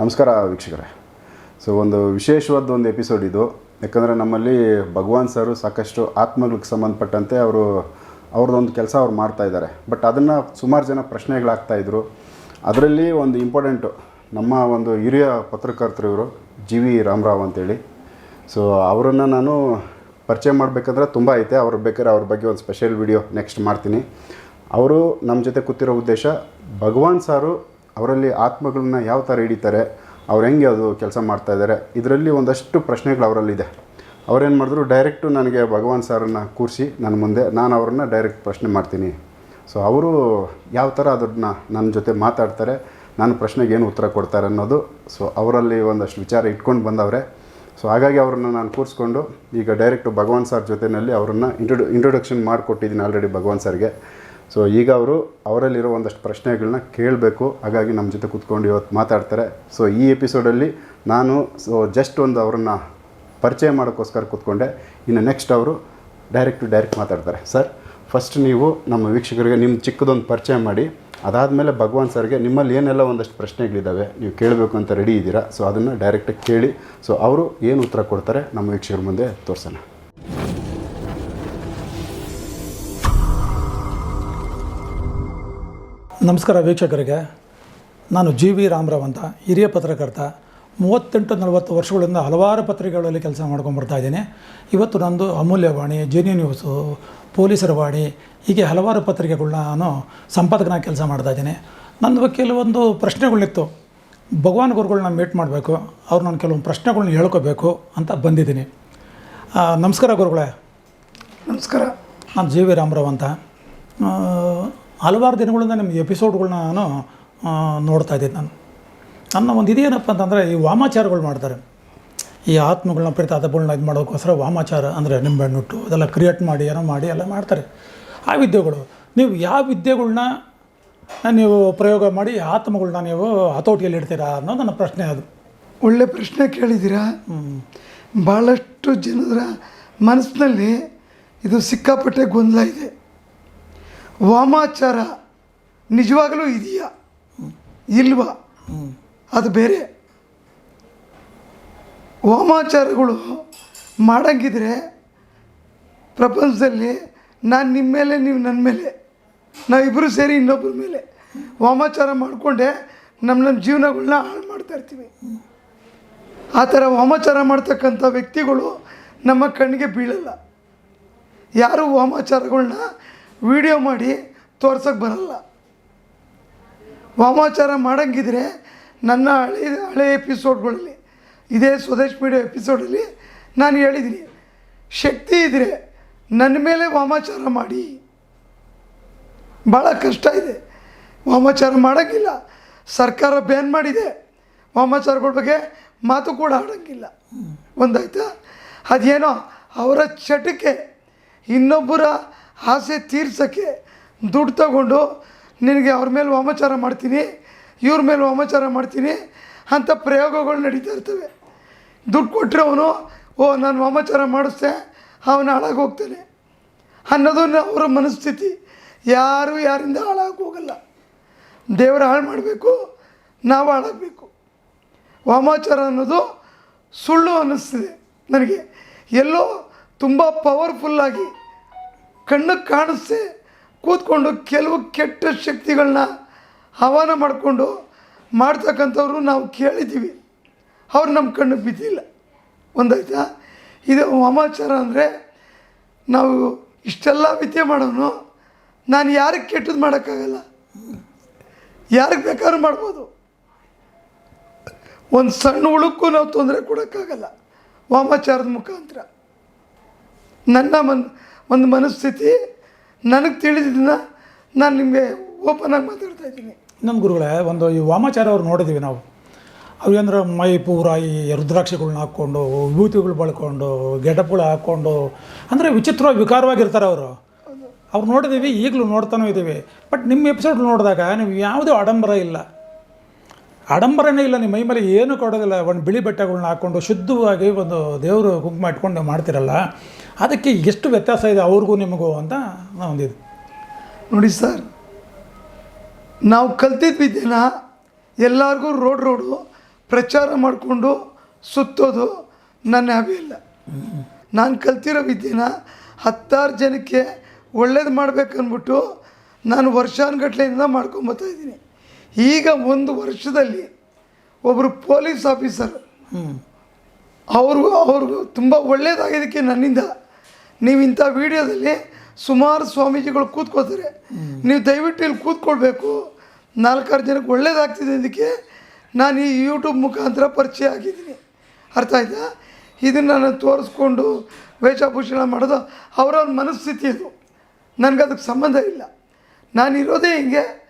ನಮಸ್ಕಾರ ವೀಕ್ಷಕರೇ. ಸೊ ಒಂದು ವಿಶೇಷವಾದ ಒಂದು ಎಪಿಸೋಡ್ ಇದು. ಯಾಕಂದರೆ ನಮ್ಮಲ್ಲಿ ಭಗವಾನ್ ಸರು ಸಾಕಷ್ಟು ಆತ್ಮಗಳಿಗೆ ಸಂಬಂಧಪಟ್ಟಂತೆ ಅವರು ಅವ್ರದ್ದೊಂದು ಕೆಲಸ ಅವ್ರು ಮಾಡ್ತಾ ಇದ್ದಾರೆ. ಬಟ್ ಅದನ್ನು ಸುಮಾರು ಜನ ಪ್ರಶ್ನೆಗಳಾಗ್ತಾಯಿದ್ರು ಅದರಲ್ಲಿ ಒಂದು ಇಂಪಾರ್ಟೆಂಟು ನಮ್ಮ ಒಂದು ಹಿರಿಯ ಪತ್ರಕರ್ತರು ಇವರು, ಜಿ ವಿ ರಾಮರಾವ್ ಅಂತೇಳಿ. ಸೊ ಅವರನ್ನು ನಾನು ಪರಿಚಯ ಮಾಡಬೇಕಂದ್ರೆ ತುಂಬ ಐತೆ. ಅವ್ರು ಬೇಕಾದ್ರೆ ಅವ್ರ ಬಗ್ಗೆ ಒಂದು ಸ್ಪೆಷಲ್ ವಿಡಿಯೋ ನೆಕ್ಸ್ಟ್ ಮಾಡ್ತೀನಿ. ಅವರು ನಮ್ಮ ಜೊತೆ ಕೂತಿರೋ ಉದ್ದೇಶ ಭಗವಾನ್ ಸಾರು ಅವರಲ್ಲಿ ಆತ್ಮಗಳನ್ನ ಯಾವ ಥರ ಹಿಡಿತಾರೆ, ಅವ್ರು ಹೆಂಗೆ ಅದು ಕೆಲಸ ಮಾಡ್ತಾ ಇದ್ದಾರೆ ಇದರಲ್ಲಿ ಒಂದಷ್ಟು ಪ್ರಶ್ನೆಗಳು ಅವರಲ್ಲಿದೆ. ಅವ್ರೇನು ಮಾಡಿದ್ರು ಡೈರೆಕ್ಟು ನನಗೆ ಭಗವಾನ್ ಸಾರನ್ನು ಕೂರಿಸಿ ನನ್ನ ಮುಂದೆ ನಾನು ಅವ್ರನ್ನ ಡೈರೆಕ್ಟ್ ಪ್ರಶ್ನೆ ಮಾಡ್ತೀನಿ. ಸೊ ಅವರು ಯಾವ ಥರ ಅದನ್ನ ನನ್ನ ಜೊತೆ ಮಾತಾಡ್ತಾರೆ ನನ್ನ ಪ್ರಶ್ನೆಗೆ ಏನು ಉತ್ತರ ಕೊಡ್ತಾರೆ ಅನ್ನೋದು ಸೊ ಅವರಲ್ಲಿ ಒಂದಷ್ಟು ವಿಚಾರ ಇಟ್ಕೊಂಡು ಬಂದವ್ರೆ. ಸೊ ಹಾಗಾಗಿ ಅವ್ರನ್ನ ನಾನು ಕೂರಿಸ್ಕೊಂಡು, ಈಗ ಡೈರೆಕ್ಟು ಭಗವಾನ್ ಸರ್ ಜೊತೆಯಲ್ಲಿ ಅವ್ರನ್ನ ಇಂಟ್ರೊಡು ಇಂಟ್ರೊಡಕ್ಷನ್ ಮಾಡಿಕೊಟ್ಟಿದ್ದೀನಿ ಆಲ್ರೆಡಿ ಭಗವಾನ್ ಸರ್ಗೆ. ಸೊ ಈಗ ಅವರು ಅವರಲ್ಲಿರೋ ಒಂದಷ್ಟು ಪ್ರಶ್ನೆಗಳನ್ನ ಕೇಳಬೇಕು. ಹಾಗಾಗಿ ನಮ್ಮ ಜೊತೆ ಕೂತ್ಕೊಂಡು ಇವತ್ತು ಮಾತಾಡ್ತಾರೆ. ಸೊ ಈ ಎಪಿಸೋಡಲ್ಲಿ ನಾನು ಸೊ ಜಸ್ಟ್ ಒಂದು ಅವ್ರನ್ನ ಪರಿಚಯ ಮಾಡೋಕ್ಕೋಸ್ಕರ ಕೂತ್ಕೊಂಡೆ. ಇನ್ನು ನೆಕ್ಸ್ಟ್ ಅವರು ಡೈರೆಕ್ಟ್ ಟು ಡೈರೆಕ್ಟ್ ಮಾತಾಡ್ತಾರೆ. ಸರ್ ಫಸ್ಟ್ ನೀವು ನಮ್ಮ ವೀಕ್ಷಕರಿಗೆ ನಿಮ್ಮ ಚಿಕ್ಕದೊಂದು ಪರಿಚಯ ಮಾಡಿ. ಅದಾದಮೇಲೆ ಭಗವಾನ್ ಸರ್ಗೆ ನಿಮ್ಮಲ್ಲಿ ಏನೆಲ್ಲ ಒಂದಷ್ಟು ಪ್ರಶ್ನೆಗಳಿದ್ದಾವೆ ನೀವು ಕೇಳಬೇಕು ಅಂತ ರೆಡಿ ಇದ್ದೀರಾ? ಸೊ ಅದನ್ನು ಡೈರೆಕ್ಟಾಗಿ ಕೇಳಿ. ಸೊ ಅವರು ಏನು ಉತ್ತರ ಕೊಡ್ತಾರೆ? ನಮ್ಮ ವೀಕ್ಷಕರ ಮುಂದೆ ತೋರಿಸೋಣ. ನಮಸ್ಕಾರ ವೀಕ್ಷಕರಿಗೆ. ನಾನು ಜಿ ವಿ ರಾಮರಾವ್ ಅಂತ ಹಿರಿಯ ಪತ್ರಕರ್ತ. ಮೂವತ್ತೆಂಟು ನಲವತ್ತು ವರ್ಷಗಳಿಂದ ಹಲವಾರು ಪತ್ರಿಕೆಗಳಲ್ಲಿ ಕೆಲಸ ಮಾಡ್ಕೊಂಡು ಬರ್ತಾ ಇದ್ದೀನಿ. ಇವತ್ತು ನಂದು ಅಮೂಲ್ಯವಾಣಿ ಜೆನಿ ನ್ಯೂಸು ಪೊಲೀಸರ ವಾಣಿ ಹೀಗೆ ಹಲವಾರು ಪತ್ರಿಕೆಗಳನ್ನ ನಾನು ಸಂಪಾದಕನಾಗಿ ಕೆಲಸ ಮಾಡ್ತಾ ಇದ್ದೀನಿ. ನಂದು ಕೆಲವೊಂದು ಪ್ರಶ್ನೆಗಳಿತ್ತು ಭಗವಾನ್ ಗುರುಗಳನ್ನ ಮೀಟ್ ಮಾಡಬೇಕು ಅವ್ರು ನಾನು ಕೆಲವೊಂದು ಪ್ರಶ್ನೆಗಳನ್ನ ಹೇಳ್ಕೋಬೇಕು ಅಂತ ಬಂದಿದ್ದೀನಿ. ನಮಸ್ಕಾರ ಗುರುಗಳೇ. ನಮಸ್ಕಾರ. ನಾನು ಜಿ ವಿ ರಾಮರಾವ್ ಅಂತ. ಹಲವಾರು ದಿನಗಳಿಂದ ನಿಮ್ಮ ಎಪಿಸೋಡ್ಗಳನ್ನ ನಾನು ನೋಡ್ತಾ ಇದ್ದೀನಿ ನಾನು. ನನ್ನ ಒಂದು ಇದೇನಪ್ಪ ಅಂತಂದರೆ ಈ ವಾಮಾಚಾರಗಳು ಮಾಡ್ತಾರೆ. ಈ ಆತ್ಮಗಳನ್ನ ಪ್ರೀತ ಅದಗಳನ್ನ ಇದು ಮಾಡೋಕ್ಕೋಸ್ಕರ ವಾಮಾಚಾರ ಅಂದರೆ ನಿಂಬೆಹಣ್ಣುಟ್ಟು ಅದೆಲ್ಲ ಕ್ರಿಯೇಟ್ ಮಾಡಿ ಏನೋ ಮಾಡಿ ಎಲ್ಲ ಮಾಡ್ತಾರೆ. ಆ ವಿದ್ಯೆಗಳು ನೀವು ಯಾವ ವಿದ್ಯೆಗಳನ್ನ ನೀವು ಪ್ರಯೋಗ ಮಾಡಿ ಆತ್ಮಗಳನ್ನ ನೀವು ಹತೋಟಿಯಲ್ಲಿ ಇಡ್ತೀರಾ ಅನ್ನೋ ನನ್ನ ಪ್ರಶ್ನೆ ಅದು. ಒಳ್ಳೆ ಪ್ರಶ್ನೆ ಕೇಳಿದ್ದೀರಾ? ಭಾಳಷ್ಟು ಜನರ ಮನಸ್ಸಿನಲ್ಲಿ ಇದು ಸಿಕ್ಕಾಪಟ್ಟೆ ಗೊಂದಲ ಇದೆ. ವಾಮಾಚಾರ ನಿಜವಾಗಲೂ ಇದೆಯಾ? ಇಲ್ವಾ? ಅದು ಬೇರೆ. ವಾಮಾಚಾರಗಳು ಮಾಡಂಗಿದ್ರೆ ಪ್ರಪಂಚದಲ್ಲಿ ನಾನು ನಿಮ್ಮ ಮೇಲೆ, ನೀವು ನನ್ನ ಮೇಲೆ ನಾವಿಬ್ಬರು ಸೇರಿ ಇನ್ನೊಬ್ಬರ ಮೇಲೆ ವಾಮಾಚಾರ ಮಾಡಿಕೊಂಡೆ ನಮ್ಮ ನಮ್ಮ ಜೀವನಗಳನ್ನ ಹಾಳು ಮಾಡ್ತಾ ಇರ್ತೀವಿ. ಆ ಥರ ವಾಮಾಚಾರ ಮಾಡ್ತಕ್ಕಂಥ ವ್ಯಕ್ತಿಗಳು ನಮ್ಮ ಕಣ್ಣಿಗೆ ಬೀಳಲ್ಲ. ಯಾರು ವಾಮಾಚಾರಗಳನ್ನ ವಿಡಿಯೋ ಮಾಡಿ ತೋರ್ಸೋಕ್ಕೆ ಬರಲ್ಲ. ವಾಮಾಚಾರ ಮಾಡೋಂಗಿದ್ರೆ ನನ್ನ ಹಳೆ ಹಳೆ ಎಪಿಸೋಡ್ಗಳಲ್ಲಿ, ಇದೇ ಸ್ವದೇಶ್ ಮೀಡಿಯೋ ಎಪಿಸೋಡಲ್ಲಿ ನಾನು ಹೇಳಿದ್ದೀನಿ, ಶಕ್ತಿ ಇದ್ದರೆ ನನ್ನ ಮೇಲೆ ವಾಮಾಚಾರ ಮಾಡಿ. ಭಾಳ ಕಷ್ಟ ಇದೆ. ವಾಮಾಚಾರ ಮಾಡೋಂಗಿಲ್ಲ. ಸರ್ಕಾರ ಬ್ಯಾನ್ ಮಾಡಿದೆ. ವಾಮಾಚಾರಗಳ ಬಗ್ಗೆ ಮಾತು ಕೂಡ ಆಡೋಂಗಿಲ್ಲ. ಒಂದಾಯ್ತಾ? ಅದೇನೋ ಅವರ ಚಟಕ್ಕೆ ಇನ್ನೊಬ್ಬರ ಆಸೆ ತೀರ್ಸೋಕ್ಕೆ ದುಡ್ಡು ತಗೊಂಡು ನಿನಗೆ ಅವ್ರ ಮೇಲೆ ವಾಮಾಚಾರ ಮಾಡ್ತೀನಿ, ಇವ್ರ ಮೇಲೆ ವಾಮಾಚಾರ ಮಾಡ್ತೀನಿ ಅಂಥ ಪ್ರಯೋಗಗಳು ನಡೀತಾ ಇರ್ತವೆ. ದುಡ್ಡು ಕೊಟ್ಟರೆ ಅವನು ಓ, ನಾನು ವಾಮಾಚಾರ ಮಾಡಿಸ್ದೆ, ಅವನು ಹಾಳಾಗಿ ಹೋಗ್ತಾನೆ ಅನ್ನೋದು ಅವರ ಮನಸ್ಥಿತಿ. ಯಾರು ಯಾರಿಂದ ಹಾಳಾಗಿ ಹೋಗಲ್ಲ. ದೇವರ ಹಾಳು ಮಾಡಬೇಕು, ನಾವು ಹಾಳಾಗಬೇಕು. ವಾಮಾಚಾರ ಅನ್ನೋದು ಸುಳ್ಳು ಅನ್ನಿಸ್ತಿದೆ ನನಗೆ. ಎಲ್ಲೋ ತುಂಬ ಪವರ್ಫುಲ್ಲಾಗಿ ಕಣ್ಣಿಗೆ ಕಾಣಿಸ್ತೆ ಕೂತ್ಕೊಂಡು ಕೆಲವು ಕೆಟ್ಟ ಶಕ್ತಿಗಳನ್ನ ಆಹ್ವಾನ ಮಾಡಿಕೊಂಡು ಮಾಡ್ತಕ್ಕಂಥವ್ರು ನಾವು ಕೇಳಿದ್ದೀವಿ. ಅವ್ರು ನಮ್ಮ ಕಣ್ಣು ಬಿದ್ದಿಲ್ಲ. ಒಂದಾಯ್ತಾ? ಇದು ವಾಮಾಚಾರ ಅಂದರೆ ನಾವು ಇಷ್ಟೆಲ್ಲ ವಿದ್ಯೆ ಮಾಡೋನು, ನಾನು ಯಾರಿಗೆ ಕೆಟ್ಟದ್ದು ಮಾಡೋಕ್ಕಾಗಲ್ಲ? ಯಾರಿಗೆ ಬೇಕಾದ್ರೂ ಮಾಡ್ಬೋದು. ಒಂದು ಸಣ್ಣ ಹುಳುಕ್ಕೂ ನಾವು ತೊಂದರೆ ಕೊಡೋಕ್ಕಾಗಲ್ಲ. ವಾಮಾಚಾರದ ಮುಖಾಂತರ. ನನ್ನ ಮನ್ ಒಂದು ಮನಸ್ಥಿತಿ ನನಗೆ ತಿಳಿದಿದ್ದನ್ನ ನಾನು ನಿಮಗೆ ಓಪನ್ ಆಗಿ ಮಾತಾಡ್ತಾ ಇದ್ದೀನಿ. ನಮ್ಮ ಗುರುಗಳೇ, ಒಂದು ಈ ವಾಮಾಚಾರ ಅವ್ರು ನೋಡಿದ್ದೀವಿ ನಾವು. ಅವೇಂದ್ರೆ ಮೈ ಪೂರ ಈ ರುದ್ರಾಕ್ಷಿಗಳನ್ನ ಹಾಕ್ಕೊಂಡು, ವಿಭೂತಿಗಳು ಬಳ್ಕೊಂಡು, ಗೆಟಪ್ಗಳು ಹಾಕ್ಕೊಂಡು, ಅಂದರೆ ವಿಚಿತ್ರವಾಗಿ ವಿಕಾರವಾಗಿರ್ತಾರೆ ಅವರು. ಅವ್ರು ನೋಡಿದ್ದೀವಿ ಈಗಲೂ ನೋಡ್ತಾನೂ ಇದ್ದೀವಿ ಬಟ್ ನಿಮ್ಮ ಎಪಿಸೋಡ್ ನೋಡಿದಾಗ ನೀವು ಯಾವುದೇ ಆಡಂಬರ ಇಲ್ಲ. ಆಡಂಬರನೇ ಇಲ್ಲ ನಿಮ್ಮ ಮೈ ಮೇಲೆ ಏನೂ ಕೊಡೋದಿಲ್ಲ. ಒಂದು ಬಿಳಿ ಬಟ್ಟೆಗಳ್ನ ಹಾಕ್ಕೊಂಡು ಶುದ್ಧವಾಗಿ ಒಂದು ದೇವರು ಕುಂಕುಮ ಇಟ್ಕೊಂಡು ಮಾಡ್ತಿರಲ್ಲ. ಅದಕ್ಕೆ ಎಷ್ಟು ವ್ಯತ್ಯಾಸ ಇದೆ ಅವ್ರಿಗೂ ನಿಮಗೂ ಅಂತ ನಾವು ಒಂದಿದ್ದು ನೋಡಿ ಸರ್ ನಾವು ಕಲ್ತಿದ್ದ ವಿದ್ಯೆನ ಎಲ್ಲರಿಗೂ ರೋಡ್ ರೋಡು ಪ್ರಚಾರ ಮಾಡಿಕೊಂಡು ಸುತ್ತೋದು ನನ್ನ ಹ್ಯಾಬಿ ಇಲ್ಲ. ನಾನು ಕಲ್ತಿರೋ ವಿದ್ಯೆನ ಹತ್ತಾರು ಜನಕ್ಕೆ ಒಳ್ಳೇದು ಮಾಡಬೇಕನ್ಬಿಟ್ಟು ನಾನು ವರ್ಷಾನುಗಟ್ಲೆಯಿಂದ ಮಾಡ್ಕೊಂಬತ್ತಾ ಇದ್ದೀನಿ. ಈಗ ಒಂದು ವರ್ಷದಲ್ಲಿ ಒಬ್ಬರು ಪೊಲೀಸ್ ಆಫೀಸರ್ ಹ್ಞೂ ಅವ್ರಿಗೂ ಅವ್ರಿಗೂ ತುಂಬ ಒಳ್ಳೇದಾಗಿದ್ದಕ್ಕೆ ನನ್ನಿಂದ ನೀವು ಇಂಥ ವಿಡಿಯೋದಲ್ಲಿ ಸುಮಾರು ಸ್ವಾಮೀಜಿಗಳು ಕೂತ್ಕೋತಾರೆ ನೀವು ದಯವಿಟ್ಟು ಇಲ್ಲಿ ಕೂತ್ಕೊಳ್ಬೇಕು. ನಾಲ್ಕಾರು ಜನಕ್ಕೆ ಒಳ್ಳೇದಾಗ್ತಿದೆ ಇದಕ್ಕೆ ನಾನು ಈ ಯೂಟ್ಯೂಬ್ ಮುಖಾಂತರ ಪರಿಚಯ ಆಗಿದ್ದೀನಿ. ಅರ್ಥ ಆಯ್ತಾ? ಇದನ್ನು ನಾನು ತೋರಿಸ್ಕೊಂಡು ವೇಷಭೂಷಣ ಮಾಡೋದು ಅವರವ್ರ ಮನಸ್ಥಿತಿ ಅದು ನನಗೆ ಅದಕ್ಕೆ ಸಂಬಂಧ ಇಲ್ಲ. ನಾನು ಇರೋದೇ ಹಿಂಗೆ.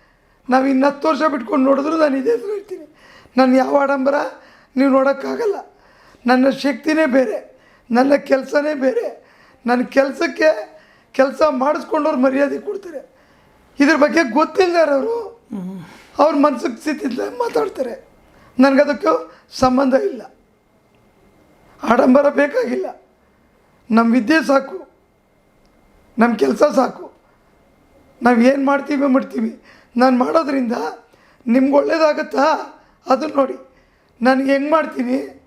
ನಾವು ಇನ್ನು ಹತ್ತು ವರ್ಷ ಬಿಟ್ಕೊಂಡು ನೋಡಿದ್ರು ನಾನು ಇದೇ ಥರ ಇರ್ತೀನಿ. ನಾನು ಯಾವ ಆಡಂಬರ? ನೀವು ನೋಡೋಕ್ಕಾಗಲ್ಲ. ನನ್ನ ಶಕ್ತಿನೇ ಬೇರೆ. ನನ್ನ ಕೆಲಸನೇ ಬೇರೆ. ನನ್ನ ಕೆಲಸಕ್ಕೆ ಕೆಲಸ ಮಾಡಿಸ್ಕೊಂಡವ್ರು ಮರ್ಯಾದೆ ಕೊಡ್ತಾರೆ. ಇದ್ರ ಬಗ್ಗೆ ಗೊತ್ತಿಲ್ಲದವರು ಅವ್ರ ಮನಸ್ಸಿಗೆ ಸ್ಥಿತಿಯಿಂದ ಮಾತಾಡ್ತಾರೆ. ನನಗದಕ್ಕೆ ಸಂಬಂಧ ಇಲ್ಲ. ಆಡಂಬರ ಬೇಕಾಗಿಲ್ಲ. ನಮ್ಮ ವಿದ್ಯೆ ಸಾಕು. ನಮ್ಮ ಕೆಲಸ ಸಾಕು. ನಾವು ಏನು ಮಾಡ್ತೀವಿ ಮಾಡ್ತೀವಿ. ನಾನು ಮಾಡೋದ್ರಿಂದ ನಿಮ್ಗೆ ಒಳ್ಳೇದಾಗತ್ತಾ? ಅದನ್ನು ನೋಡಿ. ನಾನು ಹೆಂಗೆ ಮಾಡ್ತೀನಿ?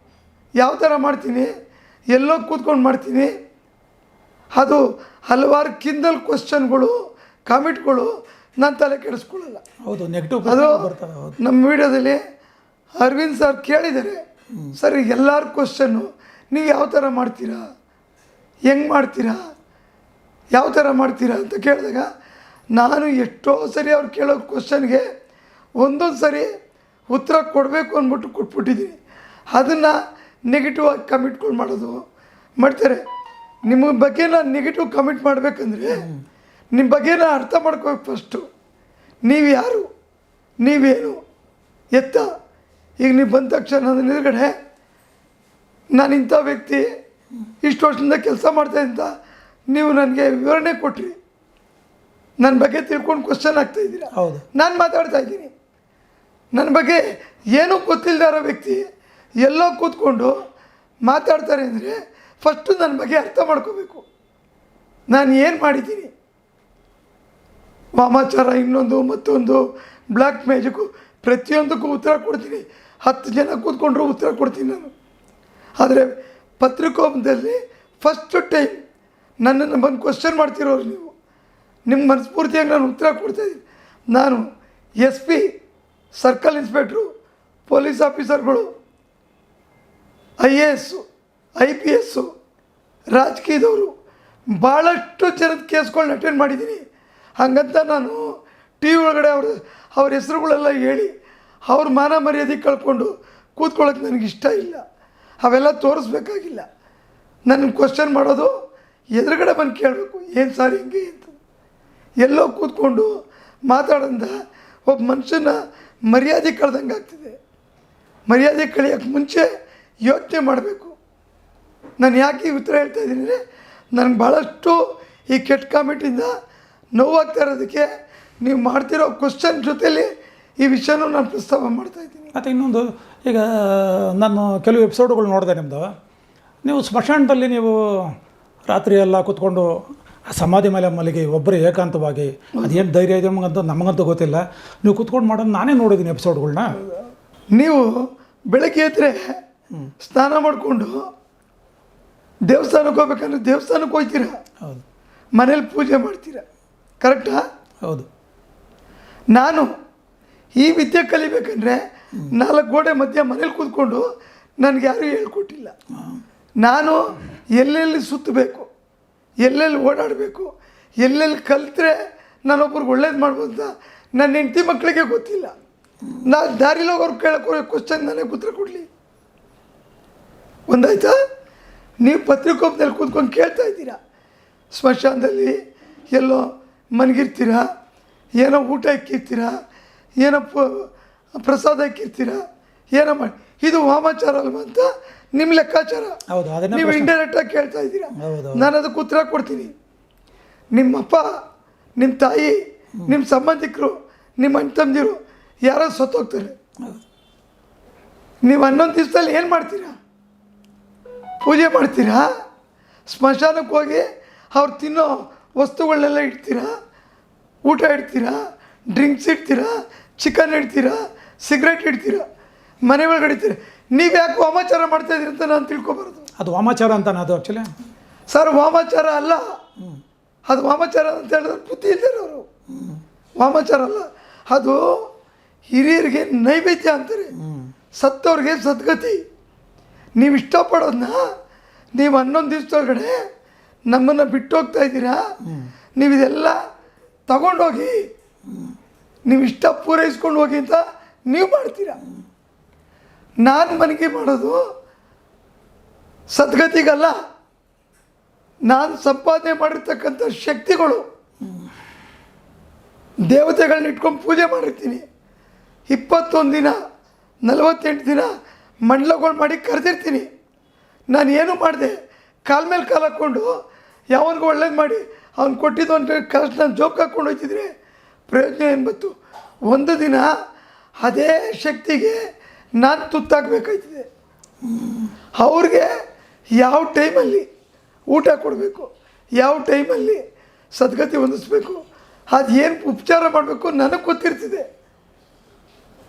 ಯಾವ ಥರ ಮಾಡ್ತೀನಿ? ಎಲ್ಲೋ ಕೂತ್ಕೊಂಡು ಮಾಡ್ತೀನಿ? ಅದು ಹಲವಾರು ಕಿಂದಲ್ ಕ್ವಶನ್ಗಳು ಕಾಮೆಂಟ್ಗಳು ನನ್ನ ತಲೆ ಕೆಡಿಸ್ಕೊಳ್ಳಲ್ಲ. ಹೌದು ನೆಗೆಟಿವ್ ಅದು ನಮ್ಮ ವಿಡಿಯೋದಲ್ಲಿ ಅರವಿಂದ್ ಸರ್ ಕೇಳಿದ್ದಾರೆ ಸರ್ ಎಲ್ಲರ ಕ್ವಶನ್ನು ನೀವು ಯಾವ ಥರ ಮಾಡ್ತೀರಾ? ಹೆಂಗೆ ಮಾಡ್ತೀರಾ? ಯಾವ ಥರ ಮಾಡ್ತೀರಾ? ಅಂತ ಕೇಳಿದಾಗ ನಾನು ಎಷ್ಟೋ ಸರಿ ಅವ್ರು ಕೇಳೋ ಕ್ವಶನ್ಗೆ ಒಂದೊಂದು ಸರಿ ಉತ್ತರ ಕೊಡಬೇಕು ಅಂದ್ಬಿಟ್ಟು ಕೊಟ್ಬಿಟ್ಟಿದ್ದೀನಿ. ಅದನ್ನು ನೆಗೆಟಿವ್ ಆಗಿ ಕಮಿಟ್ಗಳು ಮಾಡೋದು ಮಾಡ್ತಾರೆ. ನಿಮ್ಮ ಬಗ್ಗೆ ನಾನು ನೆಗೆಟಿವ್ ಕಮೆಂಟ್ ಮಾಡಬೇಕಂದ್ರೆ ನಿಮ್ಮ ಬಗ್ಗೆ ನಾನು ಅರ್ಥ ಮಾಡ್ಕೋಬೇಕು ಫಸ್ಟು ನೀವು ಯಾರು? ನೀವೇನು? ಎತ್ತ? ಈಗ ನೀವು ಬಂದ ತಕ್ಷಣ ನನ್ನ ಎದುರುಗಡೆ ನಾನು ಇಂಥ ವ್ಯಕ್ತಿ ಇಷ್ಟು ವರ್ಷದಿಂದ ಕೆಲಸ ಮಾಡ್ತಾ ಅಂತ ನೀವು ನನಗೆ ವಿವರಣೆ ಕೊಟ್ಟಿರಿ ನನ್ನ ಬಗ್ಗೆ ತಿಳ್ಕೊಂಡು ಕ್ವಶನ್ ಆಗ್ತಾ ಇದ್ದೀರಾ? ಹೌದು. ನಾನು ಮಾತಾಡ್ತಾ ಇದ್ದೀನಿ. ನನ್ನ ಬಗ್ಗೆ ಏನೂ ಗೊತ್ತಿಲ್ಲದ ಇರೋ ವ್ಯಕ್ತಿ ಎಲ್ಲೋ ಕೂತ್ಕೊಂಡು ಮಾತಾಡ್ತಾರೆ ಅಂದರೆ ಫಸ್ಟು ನನ್ನ ಬಗ್ಗೆ ಅರ್ಥ ಮಾಡ್ಕೋಬೇಕು. ನಾನು ಏನು ಮಾಡಿದ್ದೀನಿ? ವಾಮಾಚಾರ ಇನ್ನೊಂದು ಮತ್ತೊಂದು ಬ್ಲ್ಯಾಕ್ ಮ್ಯಾಜಿಕ್ಕು. ಪ್ರತಿಯೊಂದಕ್ಕೂ ಉತ್ತರ ಕೊಡ್ತೀನಿ. ಹತ್ತು ಜನ ಕೂತ್ಕೊಂಡ್ರು ಉತ್ತರ ಕೊಡ್ತೀನಿ ನಾನು. ಆದರೆ ಪತ್ರಿಕೋಪದಲ್ಲಿ ಫಸ್ಟ್ ಟೈಮ್ ನನ್ನನ್ನು ಬಂದು ಕ್ವಶನ್ ಮಾಡ್ತಿರೋರು ನೀವು. ನಿಮ್ಮ ಮನಸ್ಫೂರ್ತಿಯಾಗಿ ನಾನು ಉತ್ತರ ಕೊಡ್ತಾಯಿದ್ದೀನಿ ನಾನು S P, circle inspector, police ಆಫೀಸರ್ಗಳು, I A S I P S ರಾಜಕೀಯದವರು ಭಾಳಷ್ಟು ಜನದ ಕೇಸ್ಗಳನ್ನ ಅಟೆಂಡ್ ಮಾಡಿದ್ದೀನಿ. ಹಾಗಂತ ನಾನು ಟಿ ವಿ ಒಳಗಡೆ ಅವ್ರ ಅವ್ರ ಹೆಸರುಗಳೆಲ್ಲ ಹೇಳಿ ಅವ್ರ ಮಾನ ಮರ್ಯಾದೆ ಕಳ್ಕೊಂಡು ಕೂತ್ಕೊಳ್ಳೋಕೆ ನನಗೆ ಇಷ್ಟ ಇಲ್ಲ. ಅವೆಲ್ಲ ತೋರಿಸ್ಬೇಕಾಗಿಲ್ಲ. ನನ್ನ ಕ್ವಶನ್ ಮಾಡೋದು ಎದುರುಗಡೆ ಬಂದು ಕೇಳಬೇಕು, ಏನು ಸರ್ ಹಿಂಗೆ ಅಂತ. ಎಲ್ಲೋ ಕೂತ್ಕೊಂಡು ಮಾತಾಡೋದ ಒಬ್ಬ ಮನುಷ್ಯನ ಮರ್ಯಾದೆ ಕಳ್ದಂಗೆ ಆಗ್ತಿದೆ ಮರ್ಯಾದೆ ಕಳಿಯೋಕ್ಕೆ ಮುಂಚೆ ಯೋಚನೆ ಮಾಡಬೇಕು. ನಾನು ಯಾಕೆ ಈ ಉತ್ತರ ಹೇಳ್ತಾ ಇದ್ದೀನಿ ಅಂದರೆ ನನಗೆ ಭಾಳಷ್ಟು ಈ ಕೆಟ್ಟ ಕಾಮೆಂಟಿಂದ ನೋವಾಗ್ತಾ ಇರೋದಕ್ಕೆ ನೀವು ಮಾಡ್ತಿರೋ ಕ್ವಶನ್ ಜೊತೆಲಿ ಈ ವಿಷಯನೂ ನಾನು ಪ್ರಸ್ತಾವ ಮಾಡ್ತಾ ಇದ್ದೀನಿ. ಮತ್ತು ಇನ್ನೊಂದು ಈಗ ನಾನು ಕೆಲವು ಎಪಿಸೋಡ್ಗಳು ನೋಡಿದೆ ನಿಮ್ಮದು ನೀವು ಸ್ಮಶಾನದಲ್ಲಿ ನೀವು ರಾತ್ರಿ ಎಲ್ಲ ಕೂತ್ಕೊಂಡು ಆ ಸಮಾಧಿ ಮೇಲೆ ಮಲಗಿ ಒಬ್ಬರು ಏಕಾಂತವಾಗಿ ಅದೇನು ಧೈರ್ಯ ಇದೆ ನಮಗಂತ ನಮಗಂತೂ ಗೊತ್ತಿಲ್ಲ. ನೀವು ಕೂತ್ಕೊಂಡು ಮಾಡೋದು ನಾನೇ ನೋಡಿದ್ದೀನಿ ಎಪಿಸೋಡ್ಗಳ್ನ. ನೀವು ಬೆಳಗ್ಗೆ ಎದ್ದರೆ ಸ್ನಾನ ಮಾಡಿಕೊಂಡು ದೇವಸ್ಥಾನಕ್ಕೆ ಹೋಗ್ಬೇಕಂದ್ರೆ ದೇವಸ್ಥಾನಕ್ಕೆ ಹೋಗ್ತೀರಾ? ಹೌದು. ಮನೇಲಿ ಪೂಜೆ ಮಾಡ್ತೀರಾ? ಕರೆಕ್ಟಾ ಹೌದು. ನಾನು ಈ ವಿದ್ಯೆ ಕಲಿಬೇಕಂದ್ರೆ ನಾಲ್ಕು ಗೋಡೆ ಮಧ್ಯೆ ಮನೇಲಿ ಕೂತ್ಕೊಂಡು ನನಗೆ ಯಾರೂ ಹೇಳ್ಕೊಟ್ಟಿಲ್ಲ. ನಾನು ಎಲ್ಲೆಲ್ಲಿ ಸುತ್ತಬೇಕು ಎಲ್ಲೆಲ್ಲಿ ಓಡಾಡಬೇಕು ಎಲ್ಲೆಲ್ಲಿ ಕಲಿತ್ರೆ ನಾನೊಬ್ರಿಗೆ ಒಳ್ಳೇದು ಮಾಡ್ಬೋದು ಅಂತ ನನ್ನ ಹೆಂಡತಿ ಮಕ್ಕಳಿಗೆ ಗೊತ್ತಿಲ್ಲ. ನಾನು ದಾರಿಲಿ ಹೋಗೋರು ಕೇಳಕ್ಕೆ ಕ್ವಶನ್ ನನಗೆ ಉತ್ತರ ಕೊಡಲಿ. ಒಂದಾಯ್ತಾ? ನೀವು ಪತ್ರಿಕೋಪದಲ್ಲಿ ಕೂತ್ಕೊಂಡು ಕೇಳ್ತಾ ಇದ್ದೀರಾ? ಸ್ಮಶಾನದಲ್ಲಿ ಎಲ್ಲೋ ಮನಗಿರ್ತೀರಾ? ಏನೋ ಊಟ ಇಕ್ಕಿರ್ತೀರಾ? ಏನೋ ಪ್ರಸಾದ ಇಕ್ಕಿರ್ತೀರಾ? ಏನೋ ಮಾಡಿ. ಇದು ವಾಮಾಚಾರ ಅಲ್ವಾ ಅಂತ ನಿಮ್ಮ ಲೆಕ್ಕಾಚಾರ. ಹೌದು ನೀವು ಇಂಡೈರೆಕ್ಟ್ ಆಗಿ ಕೇಳ್ತಾ ಇದ್ದೀರಾ. ನಾನು ಅದಕ್ಕೆ ಉತ್ತರ ಕೊಡ್ತೀನಿ. ನಿಮ್ಮಪ್ಪ ನಿಮ್ಮ ತಾಯಿ ನಿಮ್ಮ ಸಂಬಂಧಿಕರು ನಿಮ್ಮ ಅಣ್ಣ ತಮ್ಮದಿರು ಯಾರೋ ಸತ್ತೋಗ್ತಾರೆ. ನೀವು ಹನ್ನೊಂದು ದಿವಸದಲ್ಲಿ ಏನು ಮಾಡ್ತೀರಾ? ಪೂಜೆ ಮಾಡ್ತೀರಾ? ಸ್ಮಶಾನಕ್ಕೆ ಹೋಗಿ ಅವ್ರು ತಿನ್ನೋ ವಸ್ತುಗಳನ್ನೆಲ್ಲ ಇಡ್ತೀರಾ? ಊಟ ಇಡ್ತೀರಾ? ಡ್ರಿಂಕ್ಸ್ ಇಡ್ತೀರಾ? ಚಿಕನ್ ಇಡ್ತೀರಾ? ಸಿಗರೇಟ್ ಇಡ್ತೀರಾ? ಮನೆ ಒಳಗಡೆ ಇಡ್ತೀರಾ ನೀವು ಯಾಕೆ ವಾಮಾಚಾರ ಮಾಡ್ತಾ ಇದ್ದೀರಿ ಅಂತ ನಾನು ತಿಳ್ಕೊಬಾರ್ದು. ಅದು ವಾಮಾಚಾರ ಅಂತಾನೆ ಅದು ಆ್ಯಕ್ಚುಲಿ ಸರ್ ವಾಮಾಚಾರ ಅಲ್ಲ. ಅದು ವಾಮಾಚಾರ ಅಂತ ಹೇಳಿದ್ರೆ ಬುದ್ಧಿ ಇದ್ದಾರೆ ಅವರು ವಾಮಾಚಾರ ಅಲ್ಲ. ಅದು ಹಿರಿಯರಿಗೆ ನೈವೇದ್ಯ ಅಂತಾರೆ. ಸತ್ತವ್ರಿಗೆ ಸದ್ಗತಿ. ನೀವು ಇಷ್ಟಪಡೋದನ್ನ ನೀವು ಹನ್ನೊಂದು ದಿವಸದೊಳಗಡೆ ನಮ್ಮನ್ನು ಬಿಟ್ಟು ಹೋಗ್ತಾ ಇದ್ದೀರಾ ನೀವು ಇದೆಲ್ಲ ತಗೊಂಡೋಗಿ ನೀವು ಇಷ್ಟ ಪೂರೈಸ್ಕೊಂಡು ಹೋಗಿ ಅಂತ ನೀವು ಮಾಡ್ತೀರಾ? ನಾನು ಮನೆಗೆ ಮಾಡೋದು ಸದ್ಗತಿಗಲ್ಲ. ನಾನು ಸಂಪಾದನೆ ಮಾಡಿರ್ತಕ್ಕಂಥ ಶಕ್ತಿಗಳು. ದೇವತೆಗಳನ್ನ ಇಟ್ಕೊಂಡು ಪೂಜೆ ಮಾಡಿರ್ತೀನಿ. ಇಪ್ಪತ್ತೊಂದು ದಿನ ನಲವತ್ತೆಂಟು ದಿನ ಮಂಡಲಗಳು ಮಾಡಿ ಕರೆದಿರ್ತೀನಿ. ನಾನು ಏನು ಮಾಡಿದೆ? ಕಾಲ ಮೇಲೆ ಕಾಲು ಹಾಕ್ಕೊಂಡು ಯಾವನಿಗೂ ಒಳ್ಳೇದು ಮಾಡಿ, ಅವ್ನು ಕೊಟ್ಟಿದ್ದು ಅಂತ ಕರೆಕ್ಟ್ ನಾನು ಜೋಕ್ ಹಾಕ್ಕೊಂಡು ಹೋಗ್ತಿದ್ರೆ ಪ್ರಯೋಜನ ಏನು ಬಂತು? ಒಂದು ದಿನ ಅದೇ ಶಕ್ತಿಗೆ ನಾನು ತುತ್ತಾಕಬೇಕಾಯ್ತಿದೆ ಅವ್ರಿಗೆ ಯಾವ ಟೈಮಲ್ಲಿ ಊಟ ಕೊಡಬೇಕು, ಯಾವ ಟೈಮಲ್ಲಿ ಸದ್ಗತಿ ಹೊಂದಿಸ್ಬೇಕು, ಅದು ಏನು ಉಪಚಾರ ಮಾಡಬೇಕು ನನಗೆ ಗೊತ್ತಿರ್ತಿದೆ.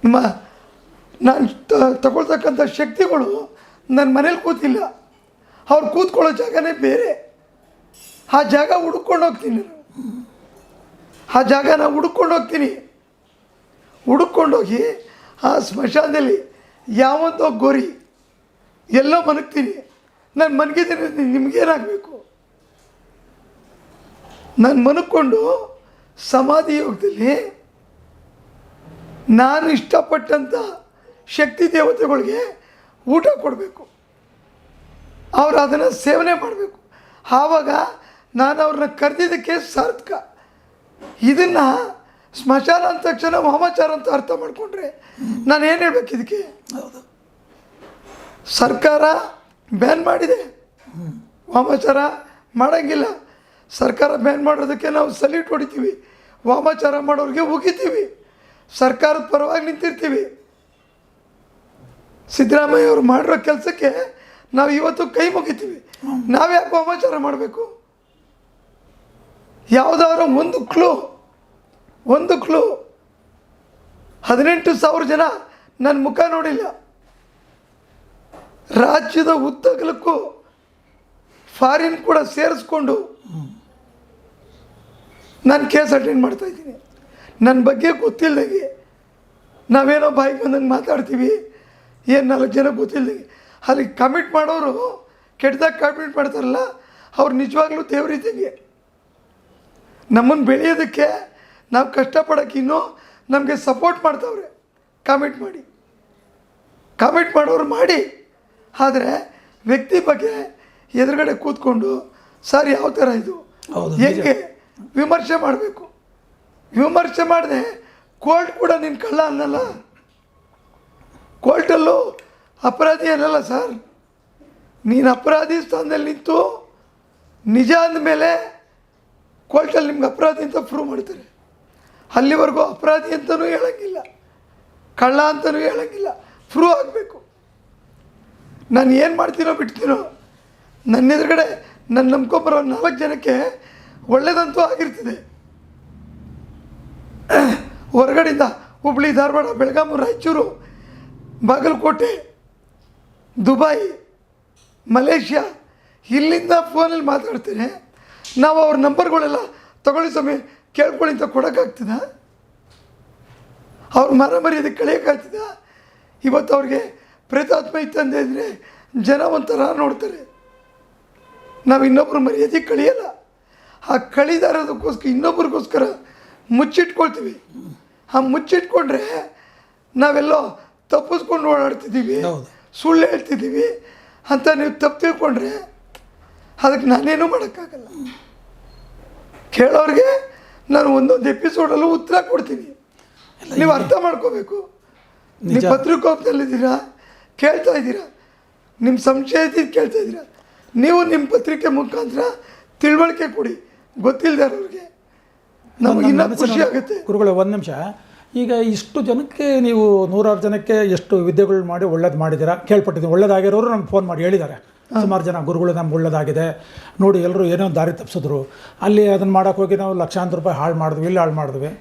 ಮ ನಾನು ತಗೊಳ್ತಕ್ಕಂಥ ಶಕ್ತಿಗಳು ನನ್ನ ಮನೇಲಿ ಕೂತಿಲ್ಲ. ಅವ್ರು ಕೂತ್ಕೊಳ್ಳೋ ಜಾಗನೇ ಬೇರೆ. ಆ ಜಾಗ ಹುಡುಕೊಂಡು ಹೋಗ್ತೀನಿ ನಾನು. ಆ ಜಾಗ ನಾನು ಹುಡುಕೊಂಡು ಹೋಗ್ತೀನಿ. ಹುಡುಕೊಂಡೋಗಿ ಆ ಸ್ಮಶಾನದಲ್ಲಿ ಯಾವೊಂದೋ ಗೋರಿ, ಎಲ್ಲೋ ಮನಗ್ತೀನಿ ನಾನು ಮನಗಿದ್ದೀನಿ ನಿಮಗೇನಾಗಬೇಕು? ನಾನು ಮನಕ್ಕೊಂಡು ಸಮಾಧಿ ಯೋಗದಲ್ಲಿ ನಾನು ಇಷ್ಟಪಟ್ಟಂಥ ಶಕ್ತಿ ದೇವತೆಗಳಿಗೆ ಊಟ ಕೊಡಬೇಕು. ಅವರು ಅದನ್ನು ಸೇವನೆ ಮಾಡಬೇಕು. ಆವಾಗ ನಾನು ಅವ್ರನ್ನ ಕರೆದಿದ್ದಕ್ಕೆ ಸಾರ್ಥಕ. ಇದನ್ನು ಸ್ಮಶಾನ ಅಂದ ತಕ್ಷಣ ವಾಮಾಚಾರ ಅಂತ ಅರ್ಥ ಮಾಡಿಕೊಂಡ್ರೆ ನಾನು ಏನು ಹೇಳ್ಬೇಕು ಇದಕ್ಕೆ? ಹೌದು. ಸರ್ಕಾರ ಬ್ಯಾನ್ ಮಾಡಿದೆ. ವಾಮಾಚಾರ ಮಾಡೋಂಗಿಲ್ಲ. ಸರ್ಕಾರ ಬ್ಯಾನ್ ಮಾಡೋದಕ್ಕೆ ನಾವು ಸಲ್ಯೂಟ್ ಹೊಡಿತೀವಿ. ವಾಮಾಚಾರ ಮಾಡೋರಿಗೆ ಉಗಿತೀವಿ. ಸರ್ಕಾರದ ಪರವಾಗಿ ನಿಂತಿರ್ತೀವಿ. ಸಿದ್ದರಾಮಯ್ಯ ಅವರು ಮಾಡಿರೋ ಕೆಲಸಕ್ಕೆ ನಾವು ಇವತ್ತು ಕೈ ಮುಗಿತೀವಿ. ನಾವ್ಯಾಕೆ ವಾಮಾಚಾರ ಮಾಡಬೇಕು? ಯಾವುದಾದ್ರೂ ಒಂದು ಕ್ಲೂ ಒಂದು ಕ್ಲೂ ಹದಿನೆಂಟು ಸಾವಿರ ಜನ ನನ್ನ ಮುಖ ನೋಡಿಲ್ಲ. ರಾಜ್ಯದ ಉದ್ದಗಲಕ್ಕೂ ಫಾರಿನ್ ಕೂಡ ಸೇರಿಸ್ಕೊಂಡು ನಾನು ಕೇಸ್ ಅಟೆಂಡ್ ಮಾಡ್ತಾ ಇದ್ದೀನಿ. ನನ್ನ ಬಗ್ಗೆ ಗೊತ್ತಿಲ್ಲದಾಗೆ ನಾವೇನೋ ಬಾಯಿಗೆ ಬಂದಂಗೆ ಮಾತಾಡ್ತೀವಿ. ಏನು ನಾಲ್ಕು ಜನ ಗೊತ್ತಿಲ್ಲ ಅಲ್ಲಿ ಕಮಿಟ್ ಮಾಡೋರು ಕೆಟ್ಟದಾಗ ಕಮಿಟ್ ಮಾಡ್ತಾರಲ್ಲ ಅವ್ರು ನಿಜವಾಗ್ಲೂ ದೇವರಿದ್ದಂಗೆ ನಮ್ಮನ್ನು ಬೆಳೆಯೋದಕ್ಕೆ ನಾವು ಕಷ್ಟಪಡೋಕ್ಕಿನ್ನೂ ಇನ್ನೂ ನಮಗೆ ಸಪೋರ್ಟ್ ಮಾಡ್ತಾವ್ರೆ ಕಾಮೆಂಟ್ ಮಾಡಿ. ಕಾಮೆಂಟ್ ಮಾಡೋರು ಮಾಡಿ ಆದರೆ ವ್ಯಕ್ತಿ ಬಗ್ಗೆ ಎದುರುಗಡೆ ಕೂತ್ಕೊಂಡು ಸರ್ ಯಾವ ಥರ ಇದು? ಹೇಗೆ? ವಿಮರ್ಶೆ ಮಾಡಬೇಕು. ವಿಮರ್ಶೆ ಮಾಡಿದೆ ಕೋರ್ಟ್ ಕೂಡ ನಿನ್ನ ಕಳ್ಳ ಅನ್ನಲ್ಲ. ಕೋರ್ಟಲ್ಲೂ ಅಪರಾಧಿ ಅನ್ನಲ್ಲ ಸರ್. ನೀನು ಅಪರಾಧಿ ಸ್ಥಾನದಲ್ಲಿ ನಿಂತು ನಿಜ ಅಂದಮೇಲೆ ಕೋರ್ಟಲ್ಲಿ ನಿಮ್ಗೆ ಅಪರಾಧಿ ಅಂತ ಪ್ರೂವ್ ಮಾಡ್ತಾರೆ. ಅಲ್ಲಿವರೆಗೂ ಅಪರಾಧಿ ಅಂತಲೂ ಹೇಳೋಂಗಿಲ್ಲ. ಕಳ್ಳ ಅಂತಲೂ ಹೇಳೋಂಗಿಲ್ಲ. ಪ್ರೂವ್ ಆಗಬೇಕು. ನಾನು ಏನು ಮಾಡ್ತೀನೋ ಬಿಡ್ತೀನೋ, ನನ್ನ ಎದುರುಗಡೆ ನನ್ನ ನಂಬ್ಕೊಂಬರೋ ನಾಲ್ಕು ಜನಕ್ಕೆ ಒಳ್ಳೇದಂತೂ ಆಗಿರ್ತದೆ. ಹೊರಗಡೆಯಿಂದ ಹುಬ್ಳಿ, ಧಾರವಾಡ ಬೆಳಗಾವಿ ರಾಯಚೂರು ಬಾಗಲಕೋಟೆ ದುಬೈ ಮಲೇಷ್ಯಾ, ಇಲ್ಲಿಂದ ಫೋನಲ್ಲಿ ಮಾತಾಡ್ತೇನೆ. ನಾವು ಅವ್ರ ನಂಬರ್ಗಳೆಲ್ಲ ತಗೊಳ್ಳಿ ಸ್ವಾಮಿ, ಕೇಳ್ಕೊಳ್ಳಿ ಅಂತ ಕೊಡೋಕ್ಕಾಗ್ತದ? ಅವ್ರ ಮರ ಮರ್ಯಾದೆ ಕಳೆಯೋಕ್ಕಾಗ್ತದ ಇವತ್ತು ಅವ್ರಿಗೆ ಪ್ರೇತಾತ್ಮ ಇತ್ತಂದೆ ಇದ್ರೆ ಜನ ಒಂಥರ ನೋಡ್ತಾರೆ. ನಾವು ಇನ್ನೊಬ್ಬರು ಮರ್ಯಾದೆ ಕಳಿಯಲ್ಲ. ಆ ಕಳಿದಾರದಕ್ಕೋಸ್ಕರ, ಇನ್ನೊಬ್ರಿಗೋಸ್ಕರ ಮುಚ್ಚಿಟ್ಕೊಳ್ತೀವಿ. ಆ ಮುಚ್ಚಿಟ್ಕೊಂಡ್ರೆ ನಾವೆಲ್ಲೋ ತಪ್ಪಿಸ್ಕೊಂಡು ಓಡಾಡ್ತಿದ್ದೀವಿ. ಸುಳ್ಳು ಹೇಳ್ತಿದ್ದೀವಿ ಅಂತ ನೀವು ತಪ್ಪು ತಿಳ್ಕೊಂಡ್ರೆ ಅದಕ್ಕೆ ನಾನೇನು ಮಾಡೋಕ್ಕಾಗಲ್ಲ. ಕೇಳೋರಿಗೆ ನಾನು ಒಂದೊಂದು ಎಪಿಸೋಡಲ್ಲೂ ಉತ್ತರ ಕೊಡ್ತೀನಿ ನೀವು ಅರ್ಥ ಮಾಡ್ಕೋಬೇಕು. ನೀವು. ಪತ್ರಿಕೋಪದಲ್ಲಿದ್ದೀರಾ ಕೇಳ್ತಾ ಇದ್ದೀರಾ ನಿಮ್ಮ ಸಂಶಯ ಕೇಳ್ತಾ ಇದ್ದೀರಾ ನೀವು ನಿಮ್ಮ ಪತ್ರಿಕೆ ಮುಖಾಂತರ ತಿಳುವಳಿಕೆ ಕೊಡಿ. ಗೊತ್ತಿಲ್ಲದವ್ರಿಗೆ ನಮಗೆ ನನ್ನ ಇನ್ನೂ ಖುಷಿ ಆಗುತ್ತೆ. ಗುರುಗಳು ಒಂದು ನಿಮಿಷ. ಈಗ ಇಷ್ಟು ಜನಕ್ಕೆ ನೀವು ನೂರಾರು ಜನಕ್ಕೆ ಎಷ್ಟು ವಿದ್ಯೆಗಳು ಮಾಡಿ ಒಳ್ಳೇದು ಮಾಡಿದ್ದೀರಾ? ಕೇಳ್ಪಟ್ಟಿದ್ದೀನಿ. ಒಳ್ಳೇದಾಗಿರೋರು ನಮ್ಗೆ ಫೋನ್ ಮಾಡಿ ಹೇಳಿದ್ದಾರೆ. ಸುಮಾರು ಜನ ಗುರುಗಳು ನಮ್ಗೆ ಒಳ್ಳೇದಾಗಿದೆ. ನೋಡಿ ಎಲ್ಲರೂ ಏನೋ ದಾರಿ ತಪ್ಪಿಸಿದ್ರು ಅಲ್ಲಿ ಅದನ್ನು ಮಾಡೋಕೆ ಹೋಗಿ ನಾವು ಲಕ್ಷಾಂತರ ರೂಪಾಯಿ ಹಾಳು ಮಾಡಿದ್ವಿ ಇಲ್ಲಿ ಹಾಳು ಮಾಡಿದ್ವಿ.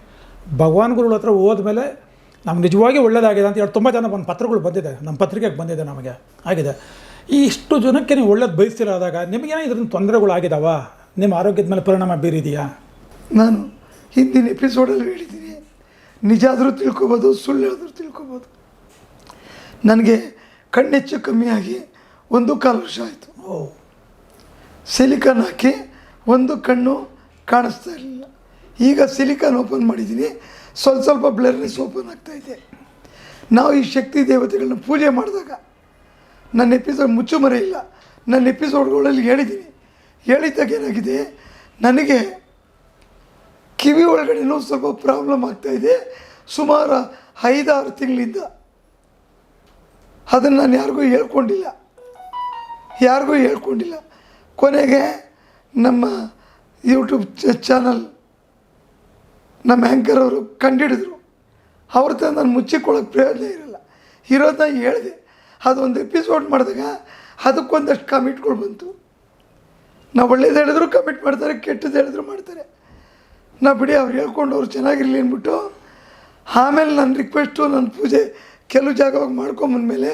ಭಗವಾನ್ ಗುರುಗಳ ಹತ್ರ ಹೋದ್ಮೇಲೆ ನಮ್ಗೆ ನಿಜವಾಗಿ ಒಳ್ಳೇದಾಗಿದೆ ಅಂತ ಹೇಳಿ ತುಂಬ ಜನ ಒಂದು ಪತ್ರಗಳು ಬಂದಿದೆ. ನಮ್ಮ ಪತ್ರಿಕೆಗೆ ಬಂದಿದೆ ನಮಗೆ. ಆಗಿದೆ. ಈ ಇಷ್ಟು ಜನಕ್ಕೆ ನೀವು ಒಳ್ಳೇದು ಬಯಸ್ತಿರೋದಾಗ ನಿಮಗೇನೋ ಇದರಿಂದ ತೊಂದರೆಗಳಾಗಿದ್ದಾವ ನಿಮ್ಮ ಆರೋಗ್ಯದ ಮೇಲೆ ಪರಿಣಾಮ ಬೀರಿದೆಯಾ? ನಾನು ಹಿಂದಿನ ಎಪಿಸೋಡಲ್ಲಿ ಹೇಳಿದ್ದೀನಿ. ನಿಜ ಆದರೂ ತಿಳ್ಕೊಬೋದು ಸುಳ್ಳು ಆದರೂ ತಿಳ್ಕೊಬೋದು. ನನಗೆ ಕಣ್ಣೆಚ್ಚು ಕಮ್ಮಿಯಾಗಿ ಒಂದು ಕಾಲು ವರ್ಷ ಆಯಿತು. ಸಿಲಿಕಾನ್ ಹಾಕಿ ಒಂದು ಕಣ್ಣು ಕಾಣಿಸ್ತಾ ಇರಲಿಲ್ಲ. ಈಗ ಸಿಲಿಕಾನ್ ಓಪನ್ ಮಾಡಿದ್ದೀನಿ. ಸ್ವಲ್ಪ ಸ್ವಲ್ಪ ಬ್ಲರ್ನೆಸ್ ಓಪನ್ ಆಗ್ತಾ ಇದೆ. ನಾವು ಈ ಶಕ್ತಿ ದೇವತೆಗಳನ್ನ ಪೂಜೆ ಮಾಡಿದಾಗ ನನ್ನ ಎಪಿಸೋಡ್ ಮುಚ್ಚುಮರೆ ಇಲ್ಲ. ನನ್ನ ಎಪಿಸೋಡ್ಗಳಲ್ಲಿ ಹೇಳಿದ್ದೀನಿ. ಹೇಳಿದಾಗ ಏನಾಗಿದೆ? ನನಗೆ ಕಿವಿ ಒಳಗಡೆನೂ ಸ್ವಲ್ಪ ಪ್ರಾಬ್ಲಮ್ ಆಗ್ತಾ ಇದೆ. ಸುಮಾರು ಐದಾರು ತಿಂಗಳಿಂದ ಅದನ್ನು ನಾನು ಯಾರಿಗೂ ಹೇಳ್ಕೊಂಡಿಲ್ಲ. ಯಾರಿಗೂ ಹೇಳ್ಕೊಂಡಿಲ್ಲ. ಕೊನೆಗೆ ನಮ್ಮ ಯೂಟ್ಯೂಬ್ ಚಾನಲ್ ನಮ್ಮ ಆ್ಯಂಕರ್ ಅವರು ಕಂಡಿಡಿದ್ರು. ಅವ್ರ ಹತ್ರ ನಾನು ಮುಚ್ಚಿಕೊಳ್ಳೋಕೆ ಪ್ರಯೋಜನ ಇರಲ್ಲ. ಇರೋದನ್ನ ಹೇಳಿದೆ. ಅದೊಂದು ಎಪಿಸೋಡ್ ಮಾಡಿದಾಗ ಅದಕ್ಕೊಂದಷ್ಟು ಕಮಿಟ್ಗಳು ಬಂತು. ನಾವು ಒಳ್ಳೇದು ಹೇಳಿದ್ರು ಕಮಿಟ್ ಮಾಡ್ತಾರೆ ಕೆಟ್ಟದ್ದು ಹೇಳಿದ್ರು ಮಾಡ್ತಾರೆ. ನಾ ಬಿಡಿ ಅವ್ರು ಹೇಳ್ಕೊಂಡು ಅವ್ರು ಚೆನ್ನಾಗಿರಲಿ ಅಂದ್ಬಿಟ್ಟು ಆಮೇಲೆ ನನ್ನ ರಿಕ್ವೆಸ್ಟು ನನ್ನ ಪೂಜೆ ಕೆಲವು ಜಾಗವಾಗಿ ಮಾಡ್ಕೊಂಬಂದ್ಮೇಲೆ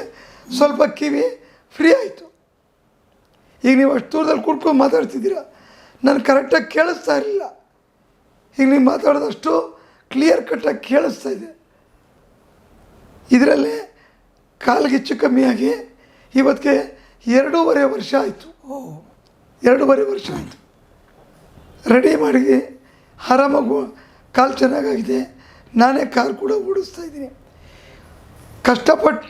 ಸ್ವಲ್ಪ ಕಿವಿ ಫ್ರೀ ಆಯಿತು. ಈಗ ನೀವು ಅಷ್ಟು ದೂರದಲ್ಲಿ ಕೂತ್ಕೊಂಡು ಮಾತಾಡ್ತಿದ್ದೀರ? ನಾನು ಕರೆಕ್ಟಾಗಿ ಕೇಳಿಸ್ತಾ ಇರಲಿಲ್ಲ. ಈಗ ನೀವು ಮಾತಾಡೋದಷ್ಟು ಕ್ಲಿಯರ್ ಕಟ್ಟಾಗಿ ಕೇಳಿಸ್ತಾ ಇದೆ. ಇದರಲ್ಲೇ ಕಾಲ್ಗೆಚ್ಚು ಕಮ್ಮಿಯಾಗಿ ಇವತ್ತಿಗೆ ಎರಡೂವರೆ ವರ್ಷ ಆಯಿತು. ಓ ಎರಡೂವರೆ ವರ್ಷ ಆಯಿತು. ರೆಡಿ ಮಾಡಿ ಆರಾಮಾಗಿ ಕಾಲು ಚೆನ್ನಾಗಾಗಿದೆ. ನಾನೇ ಕಾರು ಕೂಡ ಓಡಿಸ್ತಾ ಇದ್ದೀನಿ. ಕಷ್ಟಪಟ್ಟು